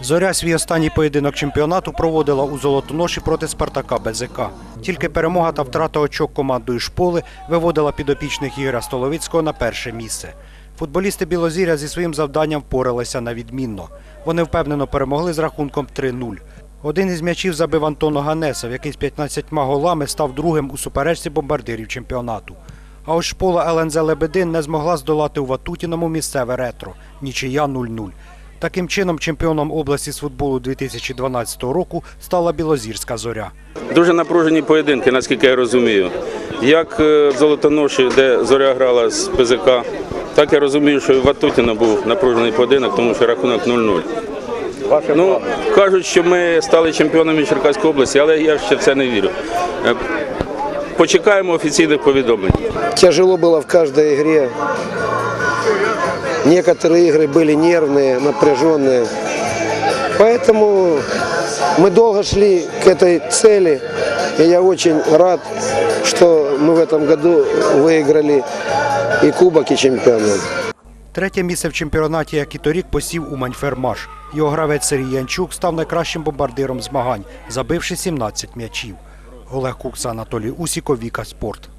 Зоря свій останній поєдинок чемпіонату проводила у Золотоноші проти Спартака БЗК. Тільки перемога та втрата очок командою шполи виводила підопічних Ігоря Столовицького на перше місце. Футболісти Білозіря зі своїм завданням впоралися на відмінно. Вони впевнено перемогли з рахунком 3-0. Один із м'ячів забив Антон Оганесов, який з 15 голами став другим у суперечці бомбардирів чемпіонату. А ось шпола ЛНЗ Лебедин не змогла здолати у Ватутіному місцеве ретро. Нічия 0-0. Таким чином, чемпіоном області з футболу 2012 року стала Білозірська зоря. Дуже напружені поєдинки, наскільки я розумію. Як е, в Золотоноші, де зоря грала з ПЗК, так я розумію, що і в Ватутіно був напружений поєдинок, тому що рахунок 0-0. Ну, кажуть, що ми стали чемпіонами Черкаської області, але я ще в це не вірю. Е, Почекаємо офіційних повідомлень. Тяжело было в каждой игре. Некоторые игры были нервные, напряженные. Поэтому мы долго шли к этой цели. И я очень рад, что мы в этом году выиграли и кубок, и чемпионат. Третє місце в чемпіонаті, як і торік, посів Умань Фермаш. Його гравець Сергій Янчук став найкращим бомбардиром змагань, забивши 17 м'ячів. Олег Кукса, Анатолій Усіков, Віка Спорт.